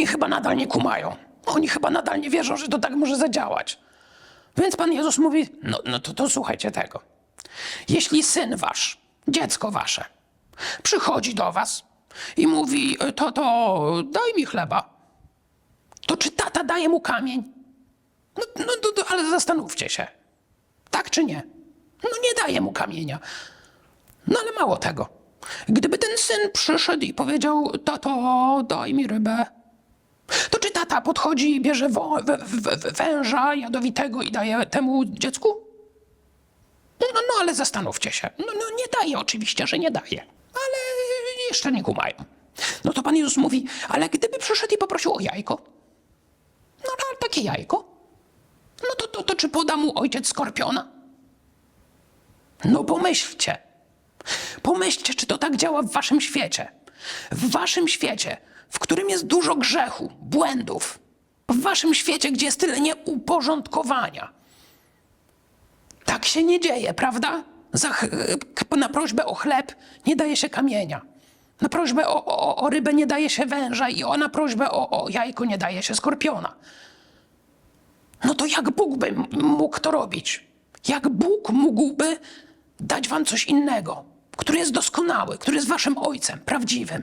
Oni chyba nadal nie kumają. Oni chyba nadal nie wierzą, że to tak może zadziałać. Więc Pan Jezus mówi, no, no to, to słuchajcie tego. Jeśli syn wasz, dziecko wasze, przychodzi do was i mówi, to, to daj mi chleba, to czy tata daje mu kamień? No, no, no, no ale zastanówcie się. Tak czy nie? No nie daje mu kamienia. No ale mało tego. Gdyby ten syn przyszedł i powiedział, tato, daj mi rybę, tata podchodzi i bierze węża jadowitego i daje temu dziecku? No, no, no ale zastanówcie się. No, no nie daje oczywiście, że nie daje. Ale jeszcze nie kumają. No to Pan Jezus mówi, ale gdyby przyszedł i poprosił o jajko? No ale takie jajko? No to, to, to czy poda mu ojciec skorpiona? No pomyślcie. Pomyślcie, czy to tak działa w waszym świecie. W waszym świecie, w którym jest dużo grzechu, błędów. W waszym świecie, gdzie jest tyle nieuporządkowania. Tak się nie dzieje, prawda? Na prośbę o chleb nie daje się kamienia. Na prośbę o, o, o rybę nie daje się węża i na prośbę o, o jajko nie daje się skorpiona. No to jak Bóg by mógł to robić? Jak Bóg mógłby dać wam coś innego, który jest doskonały, który jest waszym ojcem, prawdziwym?